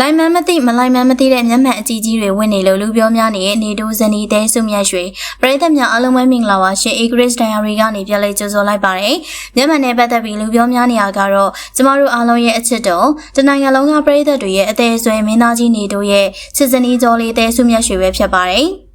လိုင်မန်မသိမလိုက်မန်မသိတဲ့မျက်မှန်အကြီးကြီးတွေဝင်နေလို့လူပြောများနေတဲ့နေတိုးဇနီးတဲဆုမြတ်ရွှေပရိသတ်များအားလုံးပဲမင်္ဂလာပါရှင် Agris Diary ကနေပြန်လည်ကြိုဆိုလိုက်ပါတယ်မျက်မှန်နဲ့ပတ်သက်ပြီးလူပြောများနေရကတော့ကျမတို့အားလုံးရဲ့အချစ်တော်တနိုင်ငံလုံးကပရိသတ်တွေရဲ့အသေးအဆွဲမင်းသားကြီးနေတိုးရဲ့ချစ်ဇနီးကျော်လေးတဲဆုမြတ်ရွှေပဲဖြစ်ပါတယ်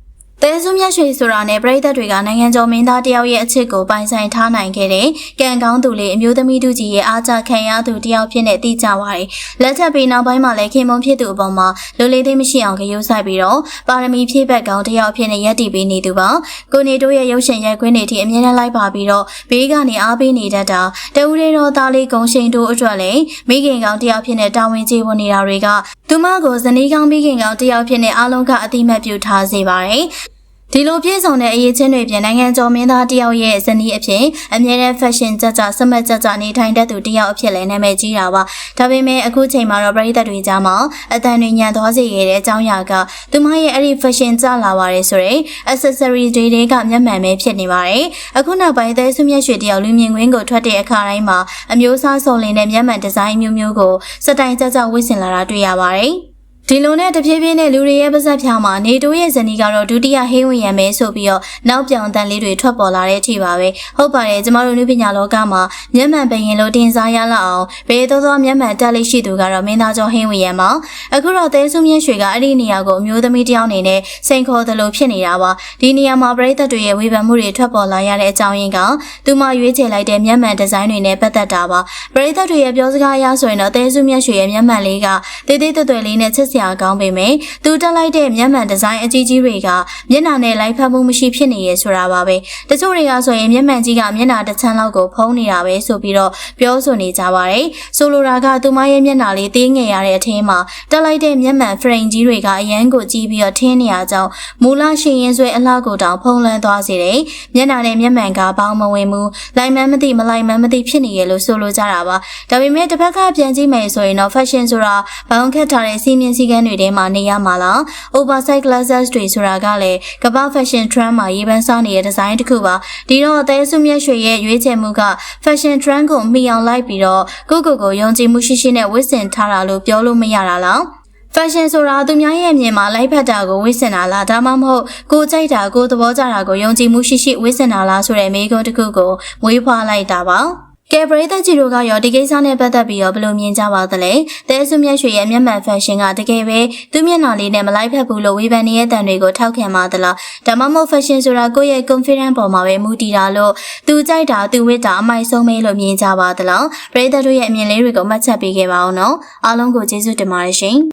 တဲဆုမြတ်ရွှေဆိုတာနဲ့ပြည်သက်တွေကနိုင်ငံကျော်မင်းသားတယောက်ရဲ့အချစ်ကိုပိုင်ဆိုင်ထားနိုင်ခဲ့တဲ့ကံကောင်းသူလေးအမျိုးသမီးတူကြီးရဲ့အားကြခံရသူတယောက်ဖြစ်နေသိကြပါတယ်။လက်ထပ်ပြီးနောက်ပိုင်းမှာလည်းခင်မုံဖြစ်သူအပေါ်မှာလူလေးသိမရှိအောင်ကြိုးဆိုင်ပြီးတော့ပါရမီဖြည့်ဘက်ကောင်းတယောက်ဖြစ်နေရက်တည်ပေးနေသူပါ။ကိုနေတို့ရဲ့ရုပ်ရှင်ရိုက်ခွင်းတွေထိအမြဲတမ်းလိုက်ပါပြီးတော့ဘေးကနေအားပေးနေတတ်တာတဦးလေးတော်သားလေးဂုံရှိန်တို့အတွက်လည်းမိခင်ကောင်းတယောက်ဖြစ်နေတာဝန်ကျေးဝန်နေတာတွေကသူမကိုဇနီးကောင်းမိခင်ကောင်းတယောက်ဖြစ်နေအားလုံးကအတိမတ်ပြုထားစေပါတယ်။ ဒီလိုပြည့်စုံတဲ့အရေးချင်းတွေပြင်နိုင်ငံကျော်မင်းသားတယောက်ရဲ့ဇနီးအဖြစ်အမြဲတမ်း fashion ကြကြစမတ်ကြကြနေထိုင်တတ်သူတယောက်အဖြစ်လည်းနာမည်ကြီးတာပါဒါပေမဲ့အခုချိန်မှာတော့ပြည်သက်တွေကြားမှာအတန်တွေညံသွားစေခဲ့တဲ့အကြောင်းအရာကသူမရဲ့အဲ့ဒီ fashion ကြလာပါတယ်ဆိုရင် accessory တွေတွေကမျက်မှန်ပဲဖြစ်နေပါတယ်အခုနောက်ပိုင်းသဲဆုမြတ်ရွှေတယောက်လူမြင်ကွင်းကိုထွက်တဲ့အခါတိုင်းမှာအမျိုးအစားစုံလင်တဲ့မျက်မှန်ဒီဇိုင်းမျိုးမျိုးကိုစတိုင်ကြကြဝတ်ဆင်လာတာတွေ့ရပါတယ် ဒီလိုနဲ့တဖြည်းဖြည်းနဲ့လူတွေရဲ့ပါဇက်ဖြားမှာနေတိုးရဲ့ဇနီးကတော့ဒုတိယဟင်းဝင်ရမယ်ဆိုပြီးတော့နောက်ပြောင်တန်လေးတွေထွက်ပေါ်လာတဲ့အထိပါပဲဟုတ်ပါတယ်ကျမတို့လူပညာလောကမှာမျက်မှန်ပရင်လို့တင်စားရလောက်အောင်ဘေးသောသောမျက်မှန်တက်လေးရှိသူကတော့မင်းသားကျော်ဟင်းဝင်ရမှာအခုတော့သဲဆုမြင့်ရွှေကအဲ့ဒီနေရာကိုအမျိုးသမီးတယောက်အနေနဲ့စိန်ခေါ်သလိုဖြစ်နေတာပါဒီနေရာမှာပရိသတ်တွေရဲ့ဝေဖန်မှုတွေထွက်ပေါ်လာရတဲ့အကြောင်းရင်းကသူမရွေးချယ်လိုက်တဲ့မျက်မှန်ဒီဇိုင်းတွေနဲ့ပတ်သက်တာပါပရိသတ်တွေရဲ့ပြောစကားအရဆိုရင်တော့သဲဆုမြင့်ရွှေရဲ့မျက်မှန်လေးကတေးသေးသွယ်သွယ်လေးနဲ့ချစ်စရာကောင်းပေမဲ့သူတက်လိုက်တဲ့မျက်မှန်ဒီဇိုင်းအကြီးကြီးတွေကမျက်နှာနဲ့လိုက်ဖက်မှုမရှိဖြစ်နေရဲဆိုတာပါပဲတချို့တွေကဆိုရင်မျက်မှန်ကြီးကမျက်နှာတစ်ချမ်းလောက်ကိုဖုံးနေတာပဲဆိုပြီးတော့ပြောဆိုနေကြပါတယ်ဆိုလိုတာကသူမရဲ့မျက်နှာလေးသေးငယ်ရတဲ့အထင်းမှာတက်လိုက်တဲ့မျက်မှန် frame ကြီးတွေကအရန်ကိုကြီးပြီးတော့ထင်းနေရကြောင်းမူလရှင်ရင်ဆွဲအလှကိုတောင်ဖုံးလွှမ်းသွားစေတယ်မျက်နှာနဲ့မျက်မှန်ကဘောင်းမဝင်ဘူးလိုက်မှန်းမသိမလိုက်မှန်းမသိဖြစ်နေရလို့ဆိုလိုကြတာပါဒါပေမဲ့တစ်ဖက်ကပြန်ကြည့်မယ်ဆိုရင်တော့ fashion ဆိုတာဘောင်းခတ်ထားတဲ့စီမင်းစည်းကမ်းတွေထဲမှာနေရမှာလား oversize glasses တွေဆိုတာကလည်းကမ္ဘာ fashion trend မှာရေးပန်းစားနေတဲ့ဒီဇိုင်းတစ်ခုပါဒီတော့အသေးစုမြတ်ရွှေရဲ့ရွေးချယ်မှုက fashion trend ကိုမှီအောင်လိုက်ပြီးတော့ကိုယ့်ကိုယ်ကိုယုံကြည်မှုရှိရှိနဲ့ဝတ်ဆင်ထားတာလို့ပြောလို့မရတာလား fashion ဆိုတာသူများရဲ့အမြင်မှာလိုက်ဖက်တာကိုဝတ်ဆင်တာလားဒါမှမဟုတ်ကိုယ်ကြိုက်တာကိုယ်သဘောကျတာကိုယုံကြည်မှုရှိရှိဝတ်ဆင်တာလားဆိုတဲ့မေးခွန်းတစ်ခုကိုမွေးဖွားလိုက်တာပါ ကဲပရိသတ်ကြီးတို့ကရောဒီကိစ္စနဲ့ပတ်သက်ပြီးတော့ဘယ်လိုမြင်ကြပါသလဲ။တဲဆုမြတ်ရွှေရဲ့မျက်မှန်ဖက်ရှင်ကတကယ်ပဲသူ့မျက်နှာလေးနဲ့မလိုက်ဖက်ဘူးလို့ဝေဖန်နေတဲ့တန်တွေကိုထောက်ခံပါသလား။ဒါမှမဟုတ် fashion ဆိုတာကိုယ့်ရဲ့ confidence ပေါ်မှာပဲမူတည်တာလို့သူကြိုက်တာသူဝတ်တာအမိုက်ဆုံးပဲလို့မြင်ကြပါသလား။ပရိသတ်တို့ရဲ့အမြင်လေးတွေကိုမှတ်ချက်ပေးခဲ့ပါအောင်နော်။အားလုံးကိုကျေးဇူးတင်ပါတယ်ရှင်။